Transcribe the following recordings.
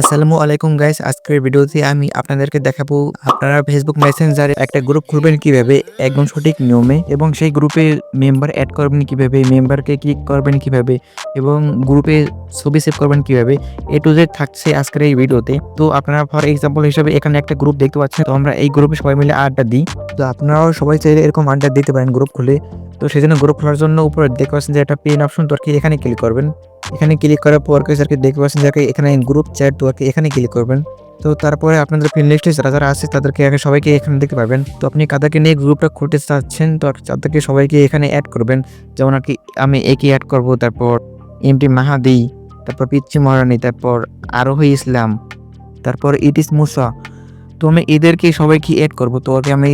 আসসালামু আলাইকুম গাইস আজকের ভিডিওতে আমি আপনাদেরকে দেখাবো আপনারা ফেসবুক মেসেঞ্জারে একটা গ্রুপ খুলবেন কীভাবে, একদম সঠিক নিয়মে এবং সেই গ্রুপে মেম্বার অ্যাড করবেন কীভাবে মেম্বারকে ক্লিক করবেন কীভাবে এবং গ্রুপে ছবি সেভ করবেন কীভাবে, এ টু জেড থাকছে আজকের এই ভিডিওতে। তো আপনারা ফর এক্সাম্পল হিসেবে এখানে একটা গ্রুপ দেখতে পাচ্ছেন, তো আমরা এই গ্রুপে সবাই মিলে আড্ডা দিই। তো আপনারাও সবাই চাইলে এরকম আড্ডা দিতে পারেন গ্রুপ খুলে। তো সেই জন্য গ্রুপ খোলার জন্য উপরে দেখতে পাচ্ছেন যে একটা পেন অপশন তো আর কি এখানে ক্লিক করবেন। এখানে ক্লিক করার পর কি দেখতে পাচ্ছেন যে এখানে গ্রুপ চ্যাট কি এখানে ক্লিক করবেন। তো তারপরে আপনাদের ফ্রেন্ড লিস্টে যারা যারা আছে তাদেরকে আগে সবাইকে এখানে দেখতে পাবেন। তো আপনি কাদাকে নিয়ে গ্রুপটা খুলতে চাচ্ছেন তো তাদেরকে সবাইকে এখানে অ্যাড করবেন। যেমন আর কি আমি একে অ্যাড করব, তারপর এমটি মাহাদি তারপর পিচ্ছি মহারানি তারপর আরোহী ইসলাম, তারপর ইটিস মুসা তো আমি এদেরকে সবাইকে অ্যাড করব। তো আর কি আমি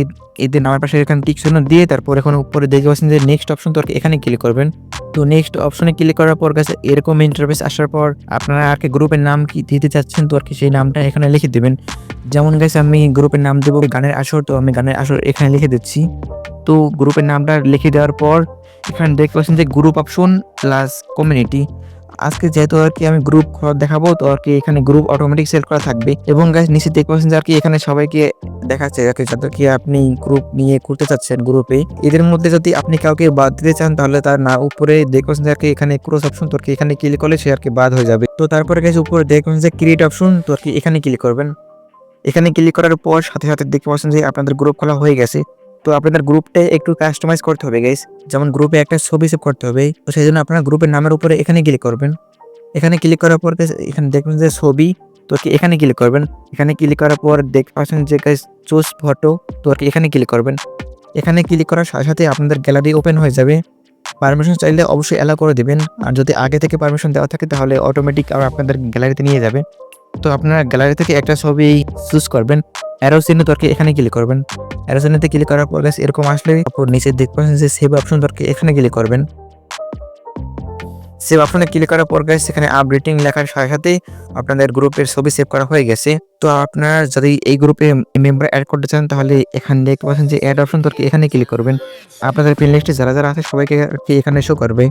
এদের নামের পাশে এখানে টিক চিহ্ন দিয়ে তারপর এখন উপরে দেখতে পাচ্ছেন যে নেক্সট অপশন তো এখানে ক্লিক করবেন। তো নেক্সট অপশনে ক্লিক করার পর কাছে এরকম ইন্টারফেস আসার পর আপনারা আর কি গ্রুপের নাম কি দিতে চাচ্ছেন, তো আর কি সেই নামটা এখানে লিখে দেবেন। যেমন গেছে আমি গ্রুপের নাম দেবো গানের আসর, তো আমি গানের আসর এখানে লিখে দিচ্ছি। তো গ্রুপের নামটা লিখে দেওয়ার পর এখানে দেখতে পাচ্ছেন যে গ্রুপ অপশন প্লাস কমিউনিটি আজকে যেহেতু আর কি আমি গ্রুপ দেখাবো, তো আর কি এখানে গ্রুপ অটোমেটিক সেল করা থাকবে। এবং গাছ নিচে দেখতে পাচ্ছেন যে আর কি এখানে সবাইকে দেখাচ্ছে, আর কি যাদেরকে আপনি গ্রুপ নিয়ে করতে চাচ্ছেন গ্রুপে এদের মধ্যে যদি আপনি কাউকে বাদ দিতে চান, তাহলে তার না, উপরে দেখতে পাচ্ছেন যে আর কি এখানে ক্রস অপশন তো আর কি এখানে ক্লিক করলে সে আর কি বাদ হয়ে যাবে। তো তারপরে গেছে উপরে দেখবেন যে ক্রিয়েট অপশন তো আর কি এখানে ক্লিক করবেন। এখানে ক্লিক করার পর সাথে সাথে দেখতে পাচ্ছেন যে আপনাদের গ্রুপ খোলা হয়ে গেছে। তো আপনাদের গ্রুপটা একটু কাস্টমাইজ করতে হবে গাইস যেমন গ্রুপে একটা ছবি সেভ করতে হবে, তো সেই জন্য আপনারা গ্রুপের নামের উপরে এখানে ক্লিক করবেন। এখানে ক্লিক করার পর এখানে দেখবেন যে ছবি, তো কি এখানে ক্লিক করবেন। এখানে ক্লিক করার পর দেখতে পাচ্ছেন যে গাইস চুজ ফটো তো আর কি এখানে ক্লিক করবেন। এখানে ক্লিক করার সাথে সাথে আপনাদের গ্যালারি ওপেন হয়ে যাবে। পারমিশন চাইলে অবশ্যই অ্যালাউ করে দিবেন। আর যদি আগে থেকে পারমিশন দেওয়া থাকে, তাহলে অটোমেটিক আর আপনাদের গ্যালারিতে নিয়ে যাবে। তো আপনারা গ্যালারি থেকে একটা ছবি চুজ করবেন। অ্যারো চিহ্ন দরকার এখানে ক্লিক করবেন। অ্যারো ক্লিক করার পর guys, এরকম আসলে তারপর নিচে দেখতে পাচ্ছেন যে সেভ অপশন দরকার, এখানে ক্লিক করবেন। সেভ অপশনে ক্লিক করার পর গাইস এখানে আপডেটিং লেখার সাথে সাথে আপনাদের গ্রুপের ছবি সেভ করা হয়ে গেছে। তো আপনারা যদি এই গ্রুপে মেম্বার অ্যাড করতে চান, তাহলে এখানে দেখতে পাচ্ছেন যে অ্যাড অপশন তোর এখানে ক্লিক করবেন। আপনাদের ফ্রেন্ড লিস্টে যারা যারা আছে, সবাইকে আর কি এখানে শো করবে।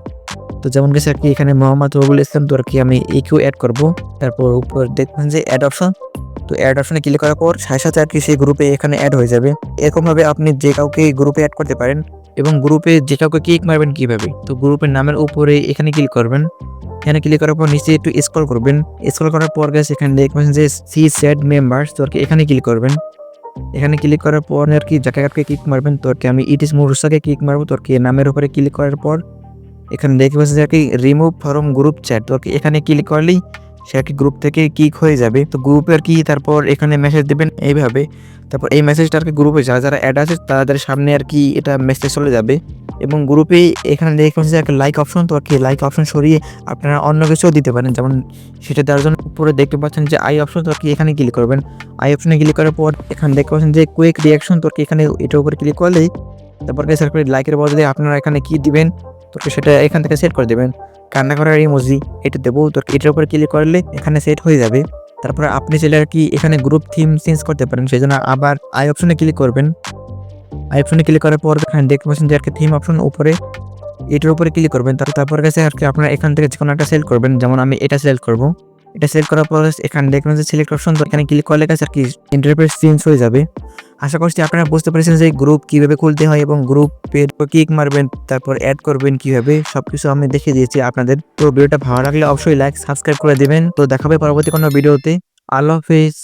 তো যেমন গেছে আর কি এখানে মোহাম্মদ রবুল ইসলাম তো আর কি আমি এই একেও অ্যাড করব। তারপর উপর দেখবেন যে অ্যাড অপশন তো অ্যাড অপশনে ক্লিক করার পর সাথে সাথে আর কি সেই গ্রুপে এখানে অ্যাড হয়ে যাবে। এরকমভাবে আপনি যে কাউকে গ্রুপে অ্যাড করতে পারেন এবং গ্রুপে যে কাউকে ক্লিক মারবেন কীভাবে, তো গ্রুপের নামের উপরে এখানে ক্লিক করবেন। এখানে ক্লিক করার পর নিচে একটু স্ক্রল করবেন। স্ক্রল করার পর গেছে এখানে দেখবেন যে সি সেট মেম্বার্স তো আর কি এখানে ক্লিক করবেন। এখানে ক্লিক করার পর আর কি যাকে যাকে ক্লিক মারবেন, তো আর কি আমি ইটিস মুরসাকে ক্লিক মারবো, তো আর কি নামের উপরে ক্লিক করার পর। এখানে পাচ্ছেন যে আর কি রিমুভ ফ্রম গ্রুপ চ্যাট তো আর কি এখানে ক্লিক করলেই সে আর কি গ্রুপ থেকে কিক হয়ে যাবে। তো গ্রুপে আর কি তারপর এখানে মেসেজ দেবেন? এইভাবে। তারপর এই মেসেজটা আর কি গ্রুপে যারা যারা অ্যাড আছে, তাদের সামনে আর কি এটা মেসেজ চলে যাবে। এবং গ্রুপে এখানে দেখবেন যে একটা লাইক অপশন তো আর কি লাইক অপশন সরিয়ে আপনারা অন্য কিছুও দিতে পারেন। যেমন সেটা দেওয়ার জন্য উপরে দেখতে পাচ্ছেন যে আই অপশন তো আর কি এখানে ক্লিক করবেন। আই অপশনে ক্লিক করার পর এখানে দেখতে পাচ্ছেন যে কুইক রিয়াকশন তো আর কি এখানে এটার উপরে ক্লিক করলেই তারপর গেছে লাইকের বদলে আপনারা এখানে কি দিবেন? তো সেটা এখান থেকে সেট করে দেবেন। কান্না করার ইমোজি এটা দেবো। তো এটার উপরে ক্লিক করলে এখানে সেট হয়ে যাবে। তারপরে আপনি চাইলে আর কি এখানে গ্রুপ থিম চেঞ্জ করতে পারেন। সেই জন্য আবার আই অপশনে ক্লিক করবেন। আই অপশনে ক্লিক করার পর এখানে দেখতে পাচ্ছেন যে আর কি থিম অপশন উপরে এটার উপরে ক্লিক করবেন। তারপর তারপর কাছে আর কি আপনারা এখান থেকে যে কোনো একটা সেল করবেন। যেমন আমি এটা সিলেক্ট করব। এটা সিলেক্ট করার পর এখানে দেখবেন যে সিলেক্ট অপশন তো এখানে ক্লিক করলে কাছে আর কি ইন্টারফেস চেঞ্জ হয়ে যাবে। আশা করছি আপনারা বুঝতে পেরেছেন যে গ্রুপ কীভাবে খুলতে হয় এবং গ্রুপের কিক মারবেন, তারপর অ্যাড করবেন কীভাবে, সবকিছু আমি দেখে দিয়েছি আপনাদের। তো ভিডিওটা ভালো লাগলে অবশ্যই লাইক সাবস্ক্রাইব করে দেবেন। তো দেখাবে পরবর্তী কোনো ভিডিওতে। আল্লাহ হাফিজ।